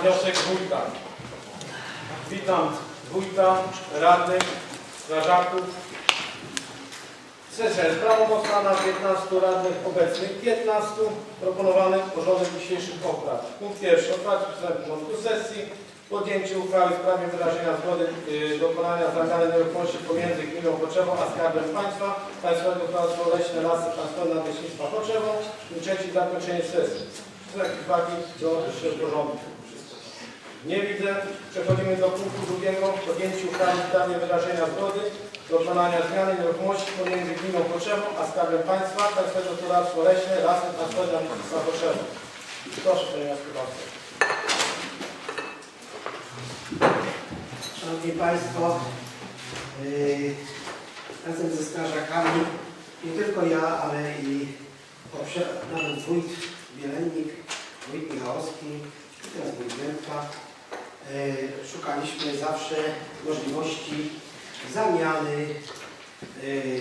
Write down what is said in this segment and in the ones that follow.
Wniosek wójta. Witam wójta, radnych, strażaków. Sesja prawomocna na 15 radnych obecnych, 15 proponowany porządek dzisiejszych obrad. Punkt pierwszy. Otwarcie przystępu porządku sesji. Podjęcie uchwały w sprawie wyrażenia zgody y, dokonania zamiany nieruchomości pomiędzy gminą Poczewą a Skarbem Państwa, Państwowego Gospodarstwa Leśne Lasy Państwowe Nadleśnictwa Poczewą. I trzeci zakończenie sesji. Jakieś uwagi do porządku? Nie widzę. Przechodzimy do punktu drugiego. Podjęcie uchwały w sprawie wyrażenia zgody dokonania zmiany nieruchomości pomiędzy gminą Poczewą a Skarbem Państwa, Państwowego Gospodarstwo Leśne, Lasy Państwowe Nadleśnictwa Poczewą. Proszę Panie Jacku. Szanowni Państwo, yy, razem ze strażakami, nie tylko ja, ale i nawet wójt Bielennik, wójt Michałowski, teraz wójt yy, szukaliśmy zawsze możliwości zamiany yy,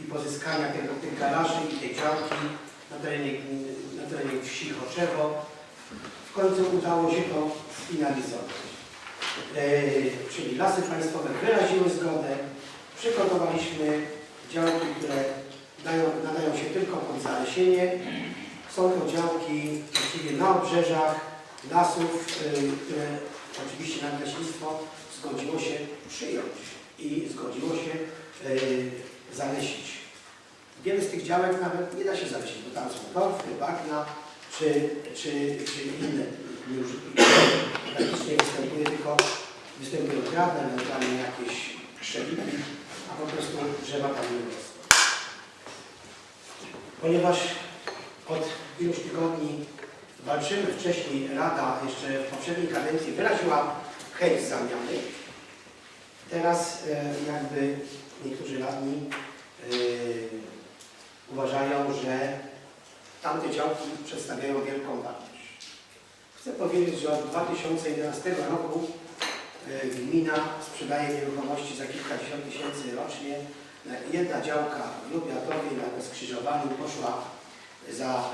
i pozyskania tego, tych garaży i tej działki na terenie, na terenie wsi Choczewo. W końcu udało się to sfinalizować. E, czyli Lasy Państwowe wyraziły zgodę, przygotowaliśmy działki, które dają, nadają się tylko pod zalesienie. Są to działki właściwie na obrzeżach lasów, e, które oczywiście Nadleśnictwo zgodziło się przyjąć i zgodziło się e, zalesić. Wiele z tych działek nawet nie da się zalesić, bo tam są torfy, bagna czy, czy, czy inne nieużytki. Praktycznie występuje tylko występują trawne, ewentualnie jakieś krzewiki, a po prostu drzewa tam nie rosną. Ponieważ od iluś tygodni walczymy, wcześniej Rada jeszcze w poprzedniej kadencji wyraziła chęć zamiany. Teraz e, jakby niektórzy radni e, uważają, że tamte działki przedstawiają wielką wartość. Chcę powiedzieć, że od 2011 roku e, gmina sprzedaje nieruchomości za kilkadziesiąt tysięcy rocznie. Jedna działka w Lubiatowie na skrzyżowaniu poszła za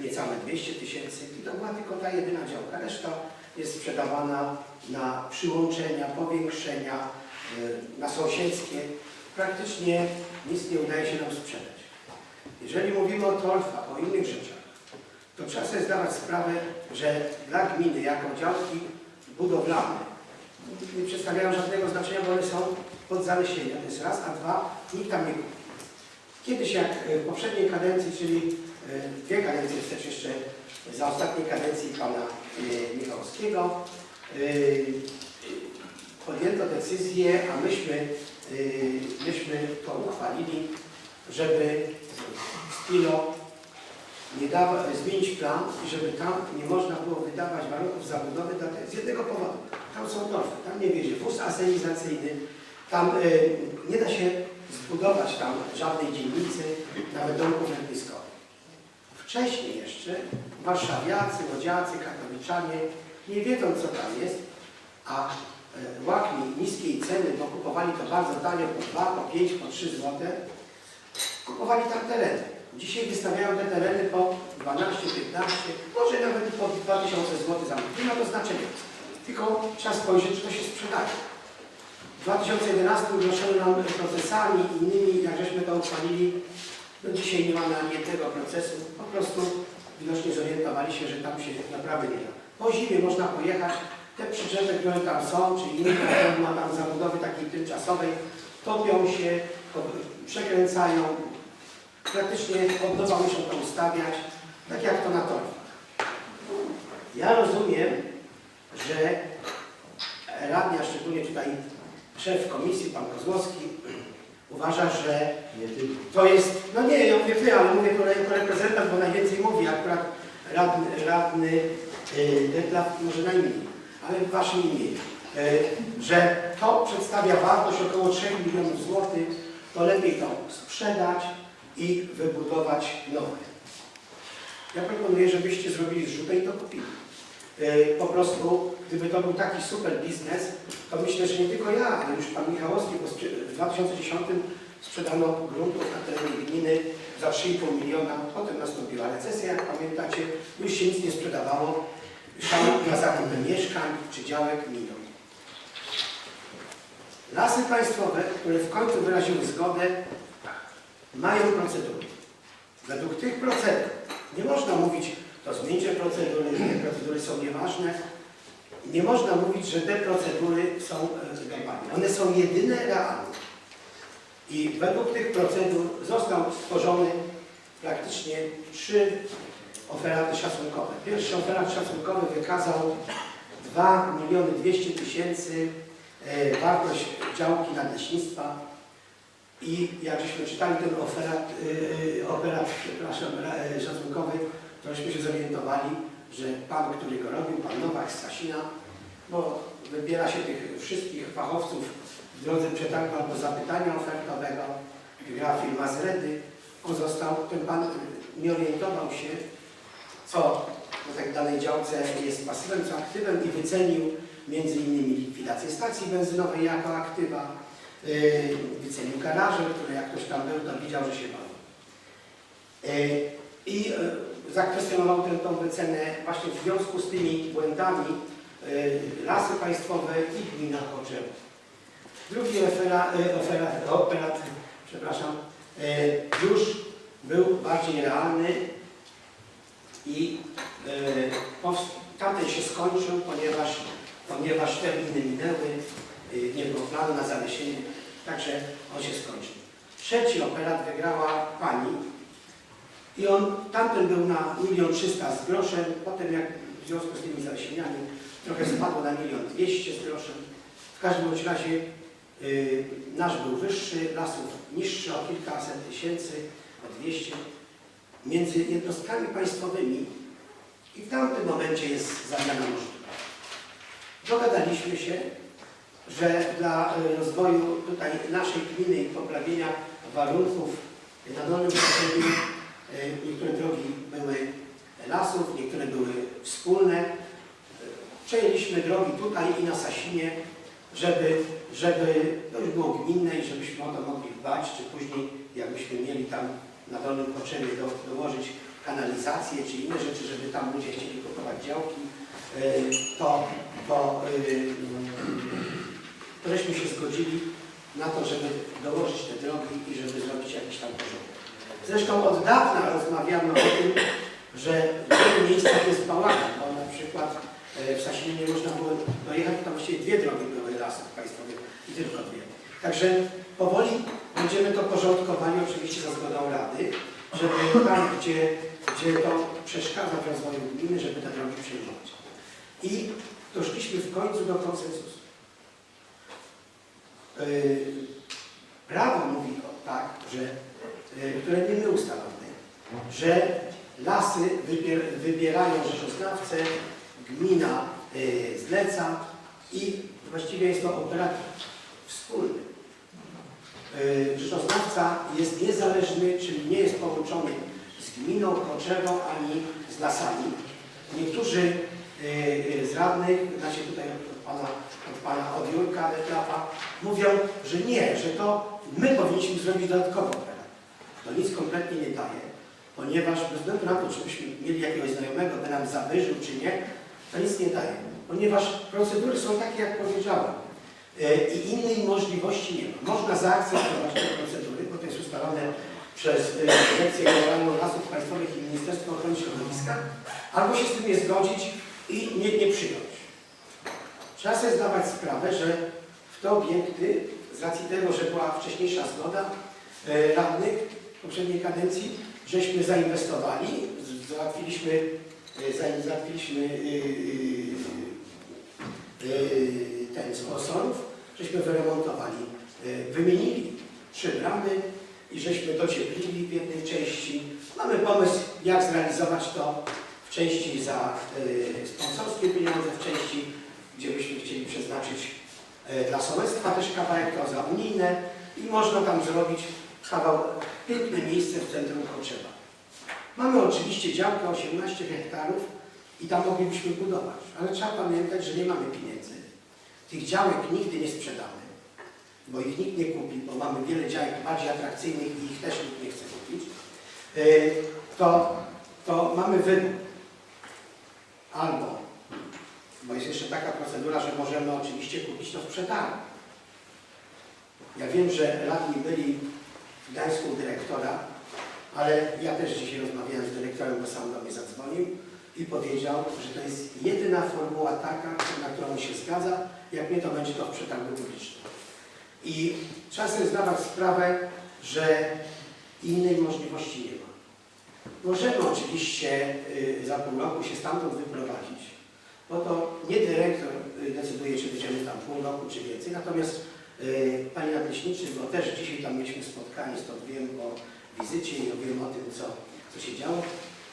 niecałe 200 tysięcy i to była tylko ta jedyna działka. Reszta jest sprzedawana na przyłączenia, powiększenia, e, na sąsiedzkie. Praktycznie nic nie udaje się nam sprzedać. Jeżeli mówimy o torfach, o innych rzeczach, to trzeba sobie zdawać sprawę, że dla gminy jako działki budowlane nie przedstawiają żadnego znaczenia, bo one są pod zalesieniem. To jest raz, a dwa, nikt tam nie kupi. Kiedyś jak w poprzedniej kadencji, czyli dwie kadencje wstecz jeszcze za ostatniej kadencji pana e, Michałowskiego, e, podjęto decyzję, a myśmy, e, myśmy to uchwalili, żeby Stilo nie dawa, zmienić plan i żeby tam nie można było wydawać warunków zabudowy z jednego powodu. Tam są torfy, tam nie wiedzie wóz asenizacyjny, tam y, nie da się zbudować tam żadnej dzielnicy, nawet domków letniskowych. Wcześniej jeszcze warszawiacy, łodziacy, katowiczanie nie wiedzą co tam jest, a y, łakmi niskiej ceny, bo kupowali to bardzo tanio, po 2, po 5, po 3 złote, kupowali tam tereny. Dzisiaj wystawiają te tereny po 12, 15, może nawet po 2000 zł za. Nie ma to znaczenia. Tylko trzeba spojrzeć, czy to się sprzedaje. W 2011 ugłoszono nam procesami innymi, jak żeśmy to uchwalili. No dzisiaj nie mamy ani jednego procesu. Po prostu widocznie zorientowali się, że tam się naprawdę nie da. Po zimie można pojechać. Te przyczepy, które tam są, czy inne, ma tam zabudowy takiej tymczasowej, topią się, przekręcają, praktycznie od nowa muszą to ustawiać, tak jak to na torfach. Ja rozumiem, że radnia, szczególnie tutaj szef komisji, pan Kozłowski, uważa, że to jest, no nie, ja mówię ty, ale mówię jako, reprezentant, bo najwięcej mówi, akurat radny, radny Detlaf może najmniej, ale w waszym imieniu, yy, że to przedstawia wartość około 3 milionów złotych, to lepiej to sprzedać i wybudować nowe. Ja proponuję, żebyście zrobili zrzutę i to kupili. Yy, Po prostu, gdyby to był taki super biznes, to myślę, że nie tylko ja, ale już pan Michałowski, 2010 sprzedano gruntów na terenie gminy za 3,5 miliona. Potem nastąpiła recesja, jak pamiętacie, już się nic nie sprzedawało. mieszkań czy działek miną. Lasy państwowe, które w końcu wyraziły zgodę, mają procedury. Według tych procedur nie można mówić, to zmieńcie procedury, te procedury są nieważne. Nie można mówić, że te procedury są e, normalne. One są jedyne realne. I według tych procedur został stworzony praktycznie trzy oferaty szacunkowe. Pierwszy oferat szacunkowy wykazał 2 miliony 200 tysięcy e, wartość działki nadleśnictwa i jak żeśmy czytali ten oferat, e, operat, przepraszam, ra- e, szacunkowy, to żeśmy się zorientowali, że pan, który go robił, pan Nowak z Sasina, bo wybiera się tych wszystkich fachowców w drodze przetargu albo zapytania ofertowego, gra firma z Redy, on został, ten pan y, nie orientował się, co na tak danej działce jest pasywem, co aktywem i wycenił innymi likwidację stacji benzynowej jako aktywa, yy, wycenił garaże, które jak ktoś tam był, to widział, że się bawi. Yy, I yy, zakwestionował tę wycenę właśnie w związku z tymi błędami Lasy Państwowe i Gmina Choczew. Drugi yy, oferat, operat, przepraszam, yy, już był bardziej realny i powst- tamten się skończył, ponieważ, ponieważ terminy minęły, nie było planu na zalesienie, także on się skończył. Trzeci operat wygrała pani i on, tamten był na milion trzysta z groszem, potem jak w związku z tymi zalesieniami trochę spadło na milion dwieście z groszem. W każdym razie nasz był wyższy, lasów niższy o kilkaset tysięcy, o 200 między jednostkami państwowymi i w tamtym momencie jest zamiana możliwa. Dogadaliśmy się, że dla y, rozwoju tutaj naszej gminy i poprawienia warunków na Dolnym Wysokowiu y, niektóre drogi były lasów, niektóre były wspólne. Y, Przejęliśmy drogi tutaj i na Sasinie, żeby, żeby to już było gminne i żebyśmy o to mogli dbać, czy później jakbyśmy mieli tam na Dolnym Poczewie do, dołożyć kanalizację czy inne rzeczy, żeby tam ludzie chcieli kupować działki, y, to, to, y, to żeśmy się zgodzili na to, żeby dołożyć te drogi i żeby zrobić jakiś tam porządek. Zresztą od dawna rozmawiamy o tym, że w wielu miejscach jest bałagan, bo na przykład e, w Sasinie nie można było dojechać, tam właściwie dwie drogi były lasów państwowych i tylko dwie. Także powoli będziemy to porządkowali, oczywiście za zgodą Rady, żeby tam, gdzie, gdzie to przeszkadza w rozwoju gminy, żeby te drogi przyjmować. I doszliśmy w końcu do konsensusu. Yy, Prawo mówi o tak, że, yy, które nie my ustalamy, że lasy wybier, wybierają rzeczoznawcę, gmina yy, zleca i właściwie jest to operat wspólny. Yy, Rzeczoznawca jest niezależny, czyli nie jest połączony z gminą, Koczewą ani z lasami. Niektórzy yy, yy, z radnych, znaczy tutaj od pana, od pana od Jurka mówią, że nie, że to my powinniśmy zrobić dodatkowo operat. To nic kompletnie nie daje, ponieważ bez względu na to, czy byśmy mieli jakiegoś znajomego, by nam zawyżył, czy nie, to nic nie daje, ponieważ procedury są takie, jak powiedziałem. E, i innej możliwości nie ma. Można zaakceptować te procedury, bo to jest ustalone przez e, Dyrekcję Generalną Lasów Państwowych i Ministerstwo Ochrony Środowiska, albo się z tym nie zgodzić i nie, nie przyjąć. Trzeba sobie zdawać sprawę, że w te obiekty, z racji tego, że była wcześniejsza zgoda e, radnych poprzedniej kadencji, żeśmy zainwestowali, załatwiliśmy, za- załatwiliśmy ten sponsorów, żeśmy wyremontowali, e, wymienili trzy bramy i żeśmy docieplili w jednej części. Mamy pomysł, jak zrealizować to w części za e, sponsorskie pieniądze, w części, gdzie byśmy chcieli przeznaczyć dla sołectwa też kawałek, to za unijne i można tam zrobić kawał, piękne miejsce w centrum Choczewa. Mamy oczywiście działkę 18 hektarów i tam moglibyśmy budować, ale trzeba pamiętać, że nie mamy pieniędzy. Tych działek nigdy nie sprzedamy, bo ich nikt nie kupi, bo mamy wiele działek bardziej atrakcyjnych i ich też nikt nie chce kupić. Yy, To, to mamy wybór. Albo Bo jest jeszcze taka procedura, że możemy oczywiście kupić to w przetargu. Ja wiem, że radni byli w Gdańsku dyrektora, ale ja też dzisiaj rozmawiałem z i powiedział, że to jest jedyna formuła taka, na którą się zgadza, jak nie to będzie to w przetargu publicznym. I trzeba sobie zdawać sprawę, że innej możliwości nie ma. Możemy oczywiście y, za pół roku się stamtąd wyprowadzić, bo to nie dyrektor y, decyduje, czy będziemy tam pół roku, czy więcej, natomiast y, Panie Nadleśniczy, bo też dzisiaj tam mieliśmy spotkanie, stąd wiem o wizycie i wiem o tym, co, co się działo.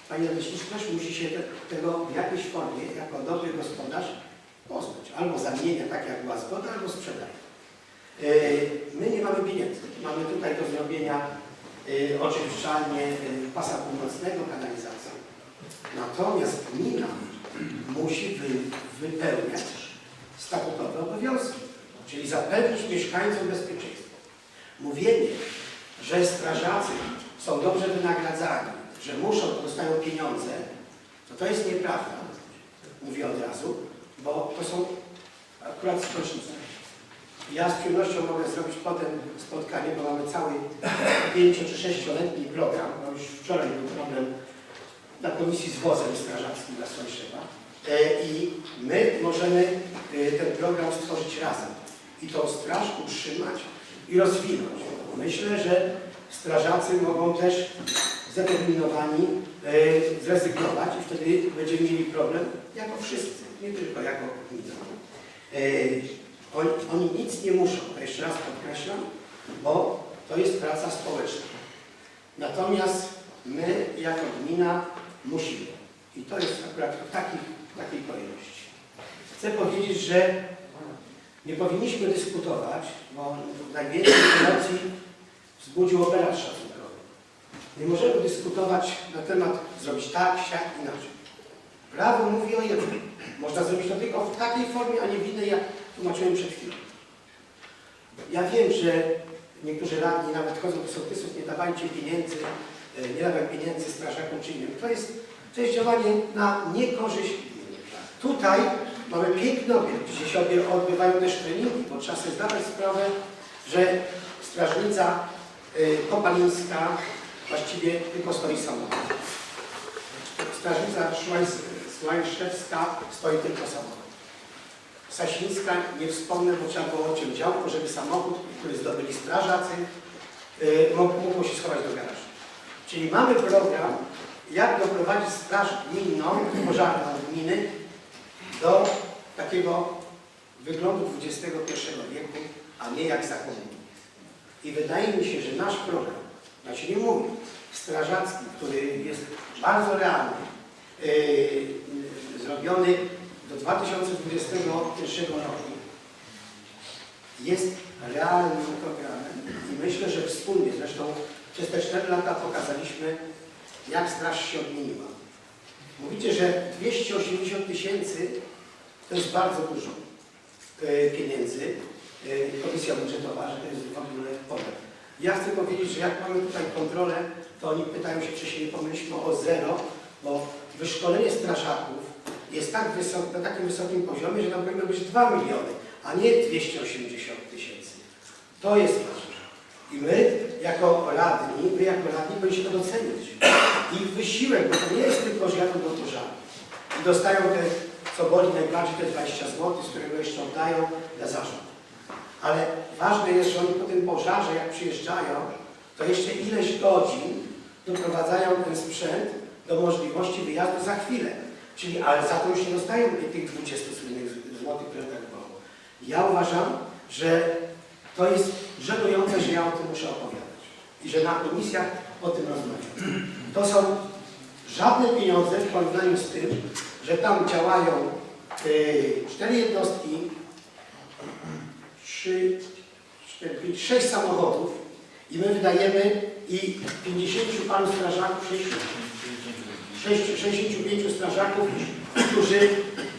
Panie Nadleśniczy też musi się te, tego w jakiejś formie, jako dobry gospodarz, pozbyć. Albo zamienia tak, jak była zgoda, albo sprzedaje. My nie mamy pieniędzy. Mamy tutaj do zrobienia oczyszczalnię y, pasa północnego, kanalizację. Natomiast gmina musi wy, wypełniać statutowe obowiązki, czyli zapewnić mieszkańcom bezpieczeństwo. Mówienie, że strażacy są dobrze wynagradzani, że muszą, dostają pieniądze, to to jest nieprawda. Mówię od razu, bo to są akurat skocznice. Ja z przyjemnością mogę zrobić potem spotkanie, bo mamy cały pięcio czy sześcioletni program, bo już wczoraj był problem na komisji z wozem strażackim dla Sąsiedza. E, I my możemy e, ten program stworzyć razem i tą straż utrzymać i rozwinąć. Myślę, że strażacy mogą też zdeterminowani e, zrezygnować i wtedy będziemy mieli problem jako wszyscy, nie tylko jako gmina. E, Oni, oni nic nie muszą, to jeszcze raz podkreślam, bo to jest praca społeczna. Natomiast my jako gmina musimy. I to jest akurat w takiej, takiej kolejności. Chcę powiedzieć, że nie powinniśmy dyskutować, bo najwięcej emocji wzbudził operat. Nie możemy dyskutować na temat zrobić tak, siak, inaczej. Prawo mówi o jednym. Można zrobić to tylko w takiej formie, a nie w innej, jak tłumaczyłem przed chwilą. Ja wiem, że niektórzy radni nawet chodzą do sołtysów, nie dawajcie pieniędzy, e, nie dawaj pieniędzy strażakom czy innym. To jest, to działanie na niekorzyść. Tutaj mamy piękny obiekt, gdzie się odbywają też treningi, bo trzeba sobie zdawać sprawę, że strażnica y, Kopalińska właściwie tylko stoi samochód. Strażnica Słańszewska stoi tylko samochód. Sasińska nie wspomnę, bo trzeba było odciąć działko, żeby samochód, który zdobyli strażacy, y, mógł, mógł się schować do garażu. Czyli mamy program, jak doprowadzić straż gminną, pożarną gminy do takiego wyglądu XXI wieku, a nie jak za komunizmu. I wydaje mi się, że nasz program, znaczy nie mówię, strażacki, który jest bardzo realny, yy, zrobiony do 2021 roku, jest realnym programem i myślę, że wspólnie, zresztą przez te 4 lata pokazaliśmy, jak straż się odmieniła. Mówicie, że 280 tysięcy to jest bardzo dużo e, pieniędzy, komisja budżetowa, że to jest w ogóle podatek. Ja chcę powiedzieć, że jak mamy tutaj kontrolę, to oni pytają się, czy się nie pomyliśmy o zero, bo wyszkolenie strażaków jest tak wysok, na takim wysokim poziomie, że tam powinno być 2 miliony, a nie 280 tysięcy. To jest ważne. I my, jako radni, my jako radni powinniśmy to docenić. Ich wysiłek, bo to nie jest tylko, że jadą do pożaru. I dostają te, co boli najbardziej, te 20 zł, z którego jeszcze oddają na zarząd. Ale ważne jest, że oni po tym pożarze, jak przyjeżdżają, to jeszcze ileś godzin doprowadzają ten sprzęt do możliwości wyjazdu za chwilę. Czyli, ale za to już nie dostają tych 20 słynnych złotych, które tak było. Ja uważam, że to jest żenujące, że ja o tym muszę opowiadać. I że na komisjach o tym rozmawiam. To są żadne pieniądze w porównaniu z tym, że tam działają y, cztery jednostki, trzy, cztery, pięć, sześć samochodów i my wydajemy i 50 panu strażaków, 60, 65 strażaków, którzy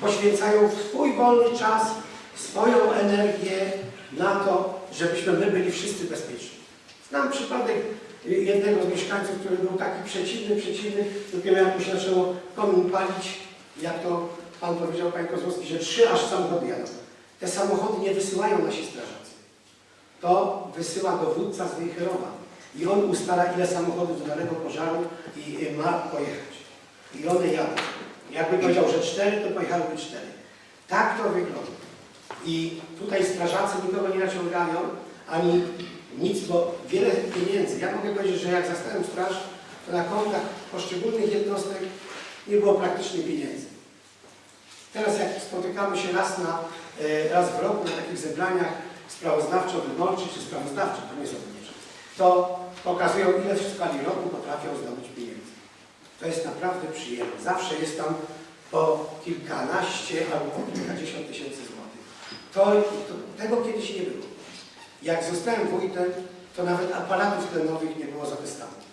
poświęcają swój wolny czas, swoją energię na to, żebyśmy my byli wszyscy bezpieczni. Znam przypadek jednego z mieszkańców, który był taki przeciwny, przeciwny, dopiero jak mu się zaczęło komin palić, jak to Pan powiedział, Panie Kozłowski, że trzy aż samochody jadą. Te samochody nie wysyłają nasi strażacy. To wysyła dowódca z Wejherowa. I on ustala, ile samochodów do danego pożaru i ma pojechać. I one jadą. Jakby powiedział, że cztery, to pojechałyby cztery. Tak to wygląda. I tutaj strażacy nikogo nie naciągają, ani nic, bo wiele pieniędzy. Ja mogę powiedzieć, że jak zastałem straż, to na kontach poszczególnych jednostek nie było praktycznie pieniędzy. Teraz jak spotykamy się raz, na, raz w roku na takich zebraniach sprawozdawczo-wyborczych czy sprawozdawczych, to nie są wyborcze, to pokazują ile w skali roku potrafią zdobyć pieniędzy. To jest naprawdę przyjemne. Zawsze jest tam po kilkanaście albo po kilkadziesiąt tysięcy złotych. To, to, tego kiedyś nie było. Jak zostałem wójtem, to nawet aparatów tlenowych nie było zapisanych.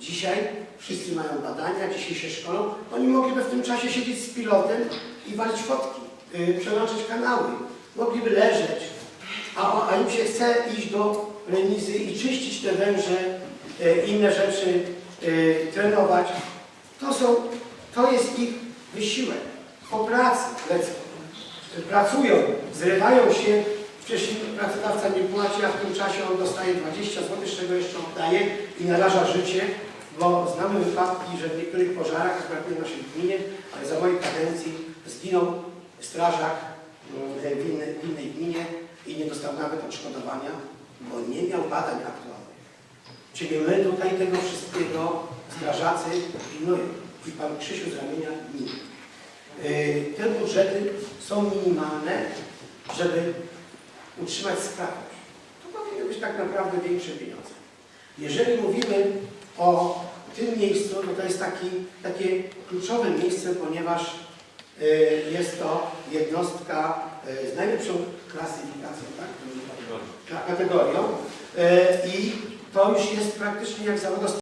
Dzisiaj wszyscy mają badania, dzisiaj się szkolą. Oni mogliby w tym czasie siedzieć z pilotem i walić fotki, yy, przełączać kanały. Mogliby leżeć, a, a im się chce iść do remizy i czyścić te węże, yy, inne rzeczy, yy, trenować. To, są, to jest ich wysiłek. Po pracy lecą. Pracują, zrywają się, Przecież pracodawca nie płaci, a w tym czasie on dostaje 20 zł, z czego jeszcze oddaje i naraża życie, bo znamy wypadki, że w niektórych pożarach, akurat nie w naszej gminie, ale za mojej kadencji zginął strażak mm, w innej, w innej gminie i nie dostał nawet odszkodowania, bo nie miał badań aktualnych. Czyli my tutaj tego wszystkiego strażacy pilnują. I pan Krzysiu z ramienia gminy. Te budżety są minimalne, żeby utrzymać sprawność. To powinny być tak naprawdę większe pieniądze. Jeżeli mówimy o tym miejscu, no to jest taki, takie kluczowe miejsce, ponieważ jest to jednostka y, z najlepszą klasyfikacją, tak? Ka- Kategorią. Y, I to już jest praktycznie jak zawodowstwo.